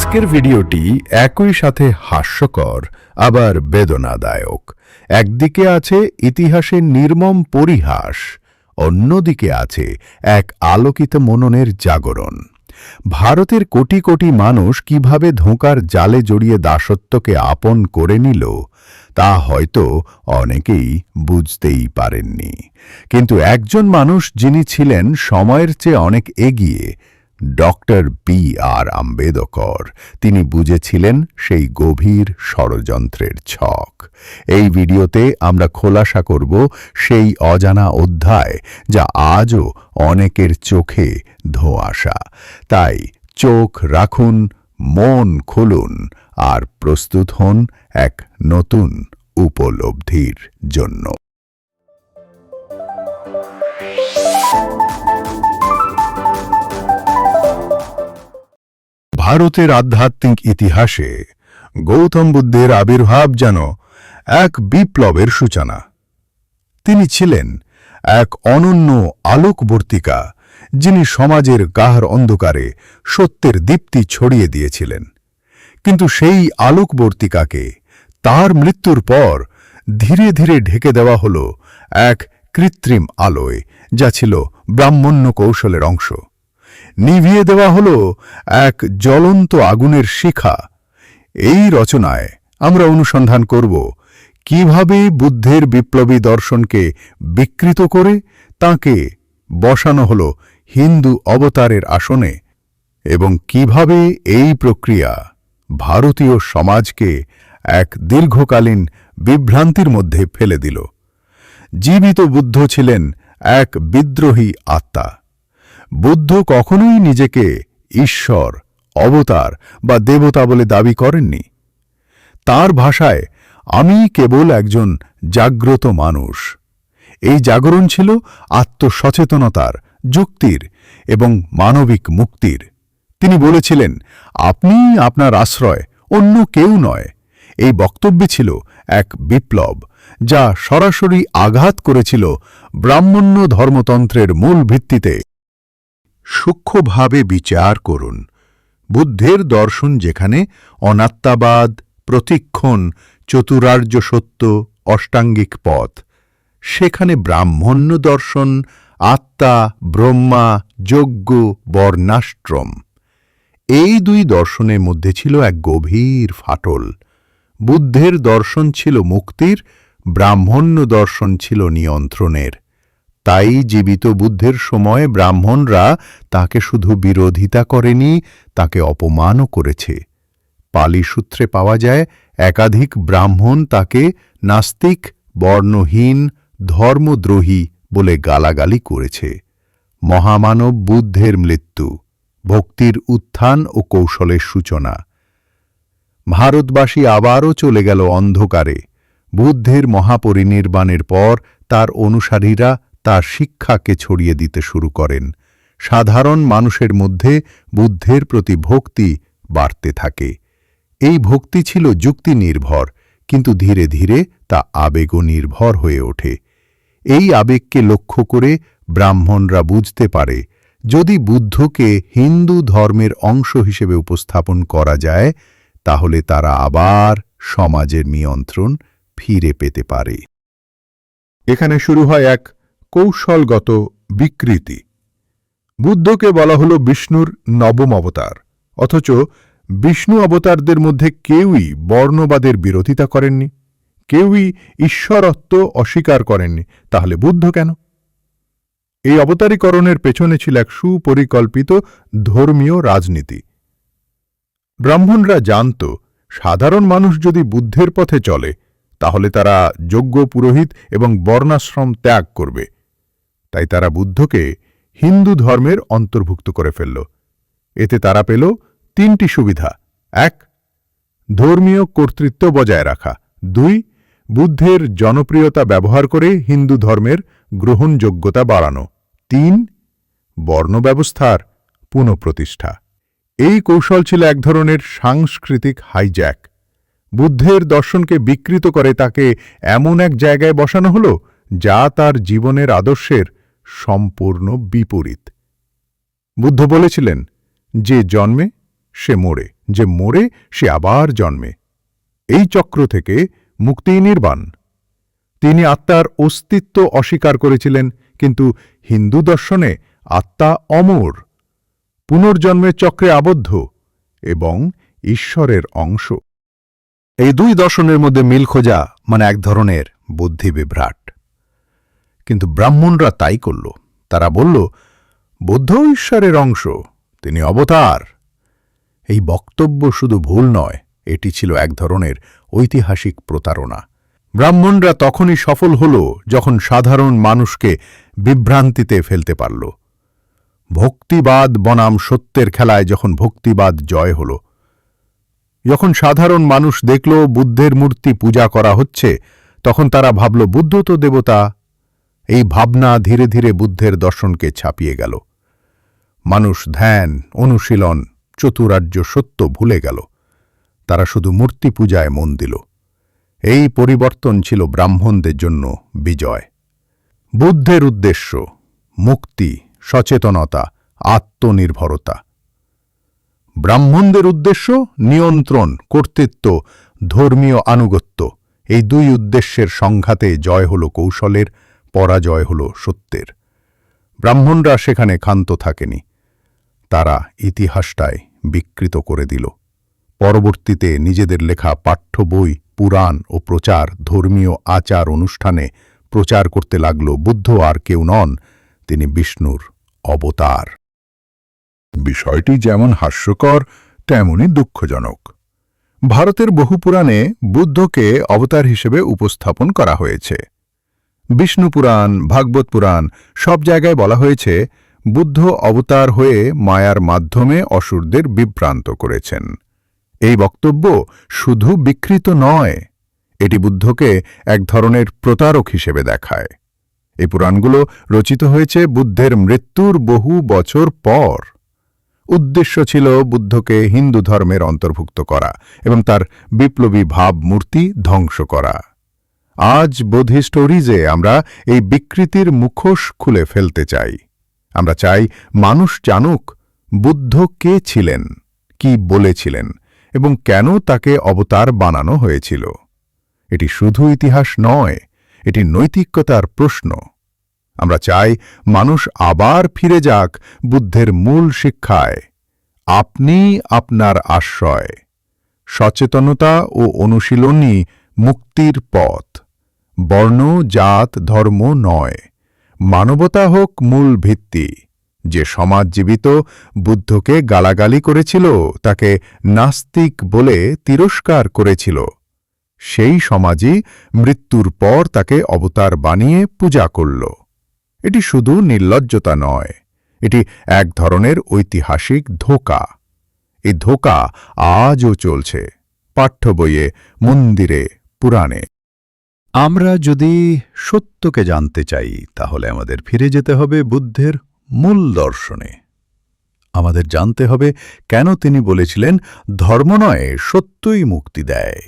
আজকের ভিডিওটি একই সাথে হাস্যকর, আবার বেদনাদায়ক। একদিকে আছে ইতিহাসের নির্মম পরিহাস, অন্যদিকে আছে এক আলোকিত মননের জাগরণ। ভারতের কোটি কোটি মানুষ কীভাবে ধোঁকার জালে জড়িয়ে দাসত্বকে আপন করে নিল, তা হয়তো অনেকেই বুঝতেই পারেননি। কিন্তু একজন মানুষ যিনি ছিলেন, সময়ের চেয়ে অনেক এগিয়ে ডক্টর বি আর আম্বেদকর। তিনি বুঝেছিলেন সেই গভীর ষড়যন্ত্রের ছক। এই ভিডিওতে আমরা খোলাসা করব সেই অজানা অধ্যায় যা আজও অনেকের চোখে ধোঁয়াশা। তাই চোখ রাখুন, মন খুলুন আর প্রস্তুত হন এক নতুন উপলব্ধির জন্য। ভারতের আধ্যাত্মিক ইতিহাসে গৌতম বুদ্ধের আবির্ভাব যেন এক বিপ্লবের সূচনা। তিনি ছিলেন এক অনন্য আলোকবর্তিকা যিনি সমাজের গাহর অন্ধকারে সত্যের দীপ্তি ছড়িয়ে দিয়েছিলেন। কিন্তু সেই আলোকবর্তিকাকে তার মৃত্যুর পর ধীরে ধীরে ঢেকে দেওয়া হল এক কৃত্রিম আলোয়, যা ছিল ব্রাহ্মণ্য কৌশলের অংশ। নিভিয়ে দেওয়া হল এক জ্বলন্ত আগুনের শিখা। এই রচনায় আমরা অনুসন্ধান করব কীভাবে বুদ্ধের বিপ্লবী দর্শনকে বিকৃত করে তাকে বসানো হল হিন্দু অবতারের আসনে এবং কীভাবে এই প্রক্রিয়া ভারতীয় সমাজকে এক দীর্ঘকালীন বিভ্রান্তির মধ্যে ফেলে দিল। জীবিত বুদ্ধ ছিলেন এক বিদ্রোহী আত্মা। বুদ্ধ কখনোই নিজেকে ঈশ্বর, অবতার বা দেবতা বলে দাবি করেননি। তার ভাষায়, আমি কেবল একজন জাগ্রত মানুষ। এই জাগরণ ছিল আত্মসচেতনতার যুক্তির এবং মানবিক মুক্তির। তিনি বলেছিলেন, আপনি আপনার আশ্রয় অন্য কেউ নয়। এই বক্তব্যে ছিল এক বিপ্লব, যা সরাসরি আঘাত করেছিল ব্রাহ্মণ্য ধর্মতন্ত্রের মূল ভিত্তিতে। সূক্ষ্মভাবে বিচার করুন। বুদ্ধের দর্শন যেখানে অনাত্মাবাদ, প্রতিক্ষণ, চতুরার্য সত্য, অষ্টাঙ্গিক পথ। সেখানে ব্রাহ্মণ্য দর্শন, আত্মা, ব্রহ্মা, যজ্ঞ, বর্ণাশ্রম। এই দুই দর্শনের মধ্যে ছিল এক গভীর ফাটল। বুদ্ধের দর্শন ছিল মুক্তির, ব্রাহ্মণ্য দর্শন ছিল নিয়ন্ত্রণের। তাই জীবিত বুদ্ধের সময় ব্রাহ্মণরা তাকে শুধু বিরোধিতা করেনি, তাকে অপমানও করেছে। পালি সূত্রে পাওয়া যায়, একাধিক ব্রাহ্মণ তাকে নাস্তিক, বর্ণহীন, ধর্মদ্রোহী বলে গালাগালি করেছে। মহামানব বুদ্ধের মৃত্যু, ভক্তির উত্থান ও কৌশলের সূচনা। ভারতবাসী আবারও চলে গেল অন্ধকারে। বুদ্ধের মহাপরিনির্বাণের পর তার অনুসারীরা তার শিক্ষাকে ছড়িয়ে দিতে শুরু করেন। সাধারণ মানুষের মধ্যে বুদ্ধের প্রতি ভক্তি বাড়তে থাকে। এই ভক্তি ছিল যুক্তি নির্ভর কিন্তু ধীরে ধীরে তা আবেগ নির্ভর হয়ে ওঠে। এই আবেগকে লক্ষ্য করে ব্রাহ্মণরা বুঝতে পারে, যদি বুদ্ধকে হিন্দু ধর্মের অংশ হিসেবে উপস্থাপন করা যায়, তাহলে তারা আবার সমাজের নিয়ন্ত্রণ ফিরে পেতে পারে। এখানে শুরু হয় এক কৌশলগত বিকৃতি। বুদ্ধকে বলা হল বিষ্ণুর নবম অবতার, অথচ বিষ্ণু অবতারদের মধ্যে কেউই বর্ণবাদের বিরোধিতা করেননি, কেউই ঈশ্বরত্ব অস্বীকার করেননি, তাহলে বুদ্ধ কেন? এই অবতারীকরণের পেছনে ছিল এক সুপরিকল্পিত ধর্মীয় রাজনীতি। ব্রাহ্মণরা জানত, সাধারণ মানুষ যদি বুদ্ধের পথে চলে, তাহলে তারা যোগ্য পুরোহিত এবং বর্ণাশ্রম ত্যাগ করবে। তাই তারা বুদ্ধকে হিন্দু ধর্মের অন্তর্ভুক্ত করে ফেলল। এতে তারা পেল তিনটি সুবিধা। এক, ধর্মীয় কর্তৃত্ব বজায় রাখা। দুই, বুদ্ধের জনপ্রিয়তা ব্যবহার করে হিন্দু ধর্মের গ্রহণযোগ্যতা বাড়ানো। তিন, বর্ণব্যবস্থার পুনঃপ্রতিষ্ঠা। এই কৌশল ছিল এক ধরনের সাংস্কৃতিক হাইজ্যাক। বুদ্ধের দর্শনকে বিকৃত করে তাকে এমন এক জায়গায় বসানো হল যা তার জীবনের আদর্শের সম্পূর্ণ বিপরীত। বুদ্ধ বলেছিলেন, যে জন্মে সে মোড়ে যে মরে সে আবার জন্মে। এই চক্র থেকে মুক্তি নির্বাণ। তিনি আত্মার অস্তিত্ব অস্বীকার করেছিলেন, কিন্তু হিন্দু দর্শনে আত্মা অমর, পুনর্জন্মের চক্রে আবদ্ধ এবং ঈশ্বরের অংশ। এই দুই দর্শনের মধ্যে মিল খোঁজা মানে এক ধরনের বুদ্ধি বিভ্রাট কিন্তু ব্রাহ্মণরা তাই করল। তারা বলল, বৌদ্ধ ঈশ্বরের অংশ, তিনি অবতার। এই বক্তব্য শুধু ভুল নয়, এটি ছিল এক ধরনের ঐতিহাসিক প্রতারণা। ব্রাহ্মণরা তখনই সফল হল যখন সাধারণ মানুষকে বিভ্রান্তিতে ফেলতে পারল। ভক্তিবাদ বনাম সত্যের খেলায় যখন ভক্তিবাদ জয় হল। যখন সাধারণ মানুষ দেখল বুদ্ধের মূর্তি পূজা করা হচ্ছে, তখন তারা ভাবল, বুদ্ধ তো দেবতা এই ভাবনা ধীরে ধীরে বুদ্ধের দর্শনকে ছাপিয়ে গেল। মানুষ ধ্যান, অনুশীলন, চতুরার্য সত্য ভুলে গেল। তারা শুধু মূর্তি পূজায় মন দিল। এই পরিবর্তন ছিল ব্রাহ্মণদের জন্য বিজয়। বুদ্ধের উদ্দেশ্য, মুক্তি, সচেতনতা, আত্মনির্ভরতা। ব্রাহ্মণদের উদ্দেশ্য, নিয়ন্ত্রণ, কর্তৃত্ব, ধর্মীয় আনুগত্য। এই দুই উদ্দেশ্যের সংঘাতে জয় হল কৌশলের পরাজয় হল সত্যের। ব্রাহ্মণরা সেখানে ক্ষান্ত থাকেনি। তারা ইতিহাসটায় বিকৃত করে দিল। পরবর্তীতে নিজেদের লেখা পাঠ্য বই, পুরাণ ও প্রচার, ধর্মীয় আচার অনুষ্ঠানে প্রচার করতে লাগল বুদ্ধ আর কেউ নন, তিনি বিষ্ণুর অবতার। বিষয়টি যেমন হাস্যকর, তেমনই দুঃখজনক। ভারতের বহু পুরাণে বুদ্ধকে অবতার হিসেবে উপস্থাপন করা হয়েছে। বিষ্ণু পুরাণ, ভাগবত পুরাণ, সব জায়গায় বলা হয়েছে, বুদ্ধ অবতার হয়ে মায়ার মাধ্যমে অসুরদের বিভ্রান্ত করেছেন। এই বক্তব্য শুধু বিকৃত নয়, এটি বুদ্ধকে এক ধরনের প্রতারক হিসেবে দেখায়। এই পুরাণগুলো রচিত হয়েছে বুদ্ধের মৃত্যুর বহু বছর পর। উদ্দেশ্য ছিল বুদ্ধকে হিন্দু ধর্মের অন্তর্ভুক্ত করা এবং তার বিপ্লবী ভাবমূর্তি ধ্বংস করা। আজ বোধি স্টোরিজে আমরা এই বিকৃতির মুখোশ খুলে ফেলতে চাই। আমরা চাই মানুষ জানুক, বুদ্ধ কে ছিলেন, কি বলেছিলেন, এবং কেন তাকে অবতার বানানো হয়েছিল। এটি শুধু ইতিহাস নয়, এটি নৈতিকতার প্রশ্ন। আমরা চাই মানুষ আবার ফিরে যাক বুদ্ধের মূল শিক্ষায়, আপনি আপনার আশ্রয়, সচেতনতা ও অনুশীলনই মুক্তির পথ। বর্ণ, জাত, ধর্ম নয়। মানবতা হোক মূল ভিত্তি। যে সমাজ জীবিত বুদ্ধকে গালাগালি করেছিল, তাকে নাস্তিক বলে তিরস্কার করেছিল। সেই সমাজই মৃত্যুর পর তাকে অবতার বানিয়ে পূজা করল। এটি শুধু নির্লজ্জতা নয়, এটি এক ধরনের ঐতিহাসিক ধোকা। এই ধোকা আজও চলছে, পাঠ্য বইয়ে, মন্দিরে, পুরাণে। আমরা যদি সত্যকে জানতে চাই, তাহলে আমাদের ফিরে যেতে হবে বুদ্ধের মূল দর্শনে। আমাদের জানতে হবে কেন তিনি বলেছিলেন, ধর্ম নয়, সত্যই মুক্তি দেয়।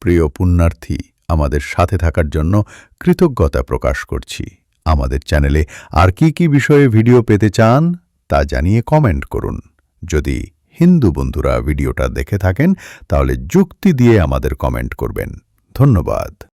প্রিয় পুণ্যার্থী, আমাদের সাথে থাকার জন্য কৃতজ্ঞতা প্রকাশ করছি। আমাদের চ্যানেলে আর কি কি বিষয়ে ভিডিও পেতে চান, তা জানিয়ে কমেন্ট করুন। যদি হিন্দু বন্ধুরা ভিডিওটা দেখে থাকেন, তাহলে যুক্তি দিয়ে আমাদের কমেন্ট করবেন। ধন্যবাদ।